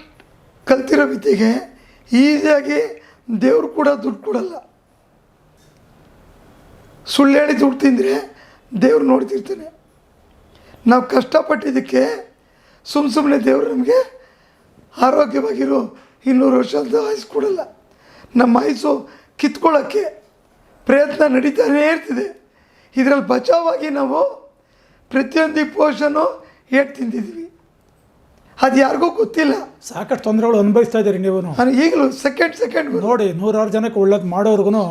ಕಲ್ತಿರೋ ವಿದ್ಯೆಗೆ ಈಸಿಯಾಗಿ ದೇವರು ಕೂಡ ದುಡ್ಡು ಕೊಡಲ್ಲ. ಸುಳ್ಳು ಹೇಳಿ ದುಡ್ಡು ತಿಂದರೆ ದೇವ್ರು ನೋಡ್ತಿರ್ತಾನೆ. ನಾವು ಕಷ್ಟಪಟ್ಟಿದ್ದಕ್ಕೆ ಸುಮ್ಮ ಸುಮ್ಮನೆ ದೇವರು ನಮಗೆ ಆರೋಗ್ಯವಾಗಿರೋ ಇನ್ನೂರು ವರ್ಷ ಅಂತ ಆಯುಸ್ ಕೊಡಲ್ಲ. ನಮ್ಮ ಆಯಸ್ಸು ಕಿತ್ಕೊಳ್ಳೋಕ್ಕೆ ಪ್ರಯತ್ನ ನಡೀತಾನೇ ಇರ್ತಿದೆ. ಇದರಲ್ಲಿ ಬಚಾವಾಗಿ ನಾವು ಪ್ರತಿಯೊಂದು ಪೋಷನು ಹೇಳಿ ತಿಂದಿದ್ವಿ? ಅದು ಯಾರಿಗೂ ಗೊತ್ತಿಲ್ಲ. ಸಾಕಷ್ಟು ತೊಂದರೆಗಳು ಅನುಭವಿಸ್ತಾ ಇದ್ದೀರಿ ನೀವು ನಾನು ಈಗಲೂ ಸೆಕೆಂಡ್ ಸೆಕೆಂಡ್ ನೋಡಿ ನೂರಾರು ಜನಕ್ಕೆ ಒಳ್ಳೇದು ಮಾಡೋರ್ಗು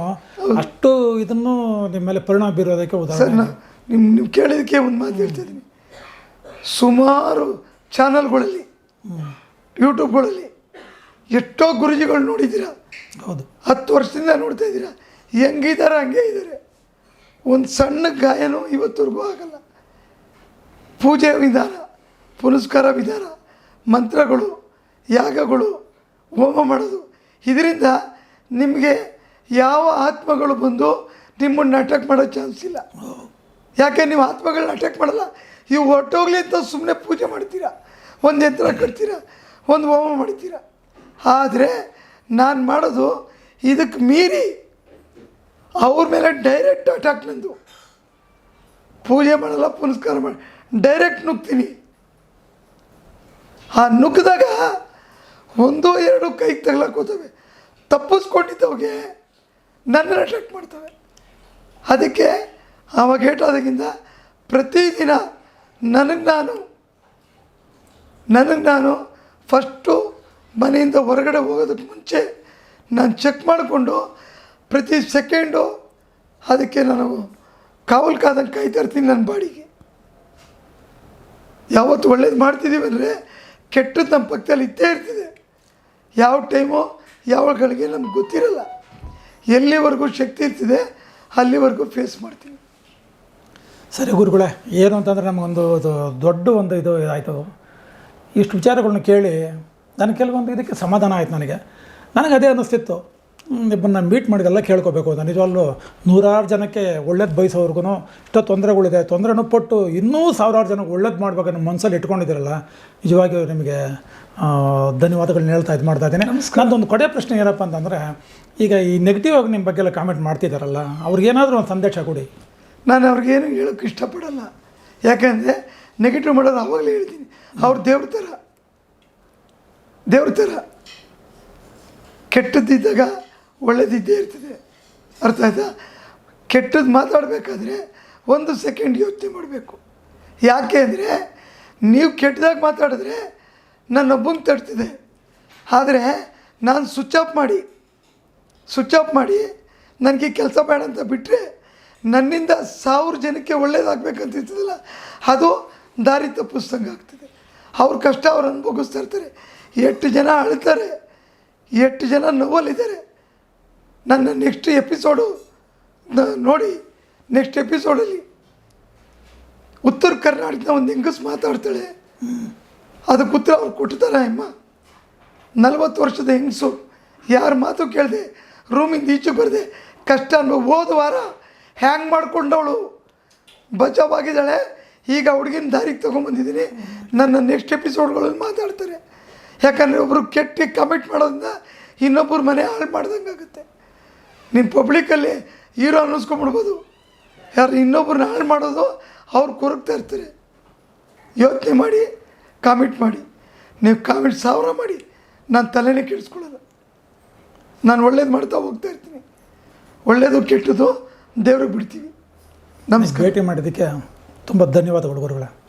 ಅಷ್ಟು ಇದನ್ನು ನಿಮ್ಮ ಮೇಲೆ ಪರಿಣಾಮ ಬೀರೋದಕ್ಕೆ ಉದಾಹರಣೆ. ನಿಮ್ಮ ನೀವು ಕೇಳಿದ್ದಕ್ಕೆ ಒಂದು ಮಾತು ಹೇಳ್ತಿದ್ದೀನಿ. ಸುಮಾರು ಚಾನಲ್ಗಳಲ್ಲಿ ಯೂಟ್ಯೂಬ್ಗಳಲ್ಲಿ ಎಷ್ಟೋ ಗುರುಜಿಗಳು ನೋಡಿದ್ದೀರಾ? ಹೌದು. ಹತ್ತು ವರ್ಷದಿಂದ ನೋಡ್ತಾ ಇದ್ದೀರಾ? ಹೆಂಗಿದ್ದಾರೆ ಹಂಗೆ ಇದ್ದಾರೆ ಒಂದು ಸಣ್ಣ ಗಾಯನೂ ಇವತ್ತವರೆಗೂ ಆಗಲ್ಲ. ಪೂಜೆ ವಿಧಾನ, ಪುನಸ್ಕಾರ ವಿಧಾನ, ಮಂತ್ರಗಳು, ಯಾಗಗಳು, ಹೋಮ ಮಾಡೋದು. ಇದರಿಂದ ನಿಮಗೆ ಯಾವ ಆತ್ಮಗಳು ಬಂದು ನಿಮ್ಮನ್ನು ಅಟ್ಯಾಕ್ ಮಾಡೋ ಚಾನ್ಸ್ ಇಲ್ಲ. ಯಾಕೆ ನೀವು ಆತ್ಮಗಳನ್ನ ಅಟ್ಯಾಕ್ ಮಾಡಲ್ಲ? ಇವು ಹೊಟ್ಟೋಗ್ಲಿ ಅಂತ ಸುಮ್ಮನೆ ಪೂಜೆ ಮಾಡ್ತೀರಾ? ಒಂದು ಎತ್ತರ ಕಟ್ತೀರಾ? ಒಂದು ಹೋಮ ಮಾಡ್ತೀರಾ? ಆದರೆ ನಾನು ಮಾಡೋದು ಇದಕ್ಕೆ ಮೀರಿ ಅವ್ರ ಮೇಲೆ ಡೈರೆಕ್ಟ್ ಅಟ್ಯಾಕ್ ನಂದು. ಪೂಜೆ ಮಾಡಲ್ಲ, ಪುನಸ್ಕಾರ ಮಾಡಿ ಡೈರೆಕ್ಟ್ ನುಗ್ತೀನಿ. ಆ ನುಗ್ಗಿದಾಗ ಒಂದು ಎರಡು ಕೈಗೆ ತಗ್ಲಾಕೋತವೆ ತಪ್ಪಿಸ್ಕೊಂಡಿದ್ದವ್ಗೆ ನನ್ನ ಅಟ್ಯಾಕ್ ಮಾಡ್ತವೆ. ಅದಕ್ಕೆ ಆವಾಗ ಏಟಾದಾಗಿಂದ ಪ್ರತಿದಿನ ನನಗೆ ನಾನು ನನಗೆ ನಾನು ಫಸ್ಟು ಮನೆಯಿಂದ ಹೊರಗಡೆ ಹೋಗೋದಕ್ಕೆ ಮುಂಚೆ ನಾನು ಚೆಕ್ ಮಾಡಿಕೊಂಡು ಪ್ರತಿ ಸೆಕೆಂಡು ಅದಕ್ಕೆ ನಾನು ಕಾವಲು ಕಾದಂಗೆ ಕಾಯ್ತಾ ಇರ್ತೀನಿ ನನ್ನ ಬಾಡಿಗೆ. ಯಾವತ್ತು ಒಳ್ಳೇದು ಮಾಡ್ತಿದ್ದೀವಿ ಅಂದರೆ ಕೆಟ್ಟದ್ದು ನಮ್ಮ ಪಕ್ಕದಲ್ಲಿ ಇದ್ದೇ ಇರ್ತಿದೆ. ಯಾವ ಟೈಮು, ಯಾವ ಗಳಿಗೆ ನಮ್ಗೆ ಗೊತ್ತಿರಲ್ಲ. ಎಲ್ಲಿವರೆಗೂ ಶಕ್ತಿ ಇರ್ತಿದೆ, ಅಲ್ಲಿವರೆಗೂ ಫೇಸ್ ಮಾಡ್ತೀನಿ. ಸರಿ ಗುರುಗಳೇ, ಏನು ಅಂತಂದರೆ ನಮಗೊಂದು ದೊಡ್ಡ ಒಂದು ಇದು ಆಯಿತು. ಇಷ್ಟು ವಿಚಾರಗಳನ್ನ ಕೇಳಿ, ನನಗೆ ಕೆಲವೊಂದು ಇದಕ್ಕೆ ಸಮಾಧಾನ ಆಯ್ತು ನನಗೆ. ನನಗೆ ಅದೇ ಅನ್ನಿಸ್ತಿತ್ತು. ನಿಮ್ಮನ್ನು ಮೀಟ್ ಮಾಡಿದೆಲ್ಲ ಕೇಳ್ಕೋಬೇಕು. ಅಂತ ನಿಜವಲ್ಲೂ ನೂರಾರು ಜನಕ್ಕೆ ಒಳ್ಳೇದು ಬಯಸೋರ್ಗು ಇಷ್ಟೋ ತೊಂದರೆಗಳಿದೆ. ತೊಂದರೆನೂ ಪಟ್ಟು ಇನ್ನೂ ಸಾವಿರಾರು ಜನಕ್ಕೆ ಒಳ್ಳೇದು ಮಾಡ್ಬೇಕು ನಮ್ಮ ಮನಸ್ಸಲ್ಲಿ ಇಟ್ಕೊಂಡಿದ್ದೀರಲ್ಲ. ನಿಜವಾಗಿಯೂ ನಿಮಗೆ ಧನ್ಯವಾದಗಳನ್ನ ಹೇಳ್ತಾ ಇದು ಮಾಡ್ತಾ ಇದ್ದೀನಿ. ನಂದೊಂದು ಕೊಡೆ ಪ್ರಶ್ನೆ ಏನಪ್ಪ ಅಂತಂದರೆ ಈಗ ಈ ನೆಗೆಟಿವ್ ಆಗಿ ನಿಮ್ಮ ಬಗ್ಗೆ ಎಲ್ಲ ಕಾಮೆಂಟ್ ಮಾಡ್ತಿದ್ದಾರಲ್ಲ ಅವ್ರಿಗೇನಾದರೂ ಒಂದು ಸಂದೇಶ ಕೊಡಿ. ನಾನು ಅವ್ರಿಗೇನು ಹೇಳೋಕ್ಕೆ ಇಷ್ಟಪಡಲ್ಲ. ಯಾಕೆಂದರೆ ನೆಗೆಟಿವ್ ಮಾಡೋದು ಆವಾಗಲೇ ಹೇಳ್ತೀನಿ. ಅವ್ರು ದೇವ್ರ ಥರ. ದೇವ್ರ ಥರ. ಕೆಟ್ಟದ್ದಿದ್ದಾಗ ಒಳ್ಳೇದಿದ್ದೇ ಇರ್ತದೆ. ಅರ್ಥ ಆಯ್ತಾ? ಕೆಟ್ಟದ್ದು ಮಾತಾಡಬೇಕಾದ್ರೆ ಒಂದು ಸೆಕೆಂಡ್ ಯೋಚನೆ ಮಾಡಬೇಕು. ಯಾಕೆ ಅಂದರೆ, ನೀವು ಕೆಟ್ಟದಾಗಿ ಮಾತಾಡಿದ್ರೆ ನನ್ನೊಬ್ಬಂಗೆ ತಡ್ತಿದೆ ಆದರೆ ನಾನು ಸ್ವಿಚ್ ಆಫ್ ಮಾಡಿ ಸ್ವಿಚ್ ಆಫ್ ಮಾಡಿ ನನಗೆ ಕೆಲಸ ಬೇಡ ಅಂತ ಬಿಟ್ಟರೆ ನನ್ನಿಂದ ಸಾವಿರ ಜನಕ್ಕೆ ಒಳ್ಳೇದಾಗಬೇಕಂತ ಇರ್ತದಲ್ಲ, ಅದು ದಾರಿ ತಪ್ಪಿಸ್ದಂಗೆ ಆಗ್ತದೆ. ಅವ್ರ ಕಷ್ಟ ಅವ್ರು ಅನುಭವಿಸ್ತಾ ಇರ್ತಾರೆ. ಎಷ್ಟು ಜನ ಅಳ್ತಾರೆ, ಎಷ್ಟು ಜನ ನೋವಲ್ಲಿದ್ದಾರೆ. ನನ್ನ ನೆಕ್ಸ್ಟ್ ಎಪಿಸೋಡು ನೋಡಿ ನೆಕ್ಸ್ಟ್ ಎಪಿಸೋಡಲ್ಲಿ ಉತ್ತರ ಕರ್ನಾಟಕದ ಒಂದು ಹೆಂಗಸ್ ಮಾತಾಡ್ತಾಳೆ. ಅದಕ್ಕೆ ಉತ್ತರ ಅವ್ರು ಕೊಟ್ಟಿದ್ದಾರೆ ಅಮ್ಮ. ನಲವತ್ತು ವರ್ಷದ ಹೆಂಗಸು, ಯಾರ ಮಾತು ಕೇಳಿದೆ ರೂಮಿಂದ ಈಚೆಗೆ ಬರದೆ, ಕಷ್ಟ ಅನ್ಭವ ಹೋದ ವಾರ ಹ್ಯಾಂಗ್ ಮಾಡ್ಕೊಂಡವಳು. ಬಚಾವಾಗಿದ್ದಾಳೆ. ಈಗ ಹುಡುಗಿನ ದಾರಿಗೆ ತೊಗೊಂಬಂದಿದ್ದೀನಿ. ನನ್ನ ನೆಕ್ಸ್ಟ್ ಎಪಿಸೋಡ್ಗಳಲ್ಲಿ ಮಾತಾಡ್ತಾರೆ. ಯಾಕಂದರೆ ಒಬ್ಬರು ಕೆಟ್ಟ ಕಮೆಂಟ್ ಮಾಡೋದ್ರಿಂದ ಇನ್ನೊಬ್ಬರು ಮನೆ ಹಾಳು ಮಾಡ್ದಂಗೆ ಆಗುತ್ತೆ ನಿಮ್ಮ ಪಬ್ಲಿಕಲ್ಲಿ ಹೀರೋ ಅನ್ನಿಸ್ಕೊಂಬಿಡ್ಬೋದು. ಯಾರು ಇನ್ನೊಬ್ರನ್ನ ಹಾಳು ಮಾಡೋದು, ಅವ್ರು ಕೊರಗ್ತಾ ಇರ್ತಾರೆ. ಯೋಚನೆ ಮಾಡಿ ಕಾಮೆಂಟ್ ಮಾಡಿ. ನೀವು ಕಾಮೆಂಟ್ ಸಾವಿರ ಮಾಡಿ, ನಾನು ತಲೆನೇ ಕೆಡಿಸ್ಕೊಳ್ಳಲ್ಲ. ನಾನು ಒಳ್ಳೇದು ಮಾಡ್ತಾ ಹೋಗ್ತಾ ಇರ್ತೀನಿ. ಒಳ್ಳೇದು ಕೆಟ್ಟದ್ದು ದೇವ್ರಿಗೆ ಬಿಡ್ತೀವಿ. ನಮಸ್ಕಾರ. ಭೇಟಿ ಮಾಡಿದ್ದಕ್ಕೆ ತುಂಬ ಧನ್ಯವಾದಗಳು ಗುರುಗಳೇ.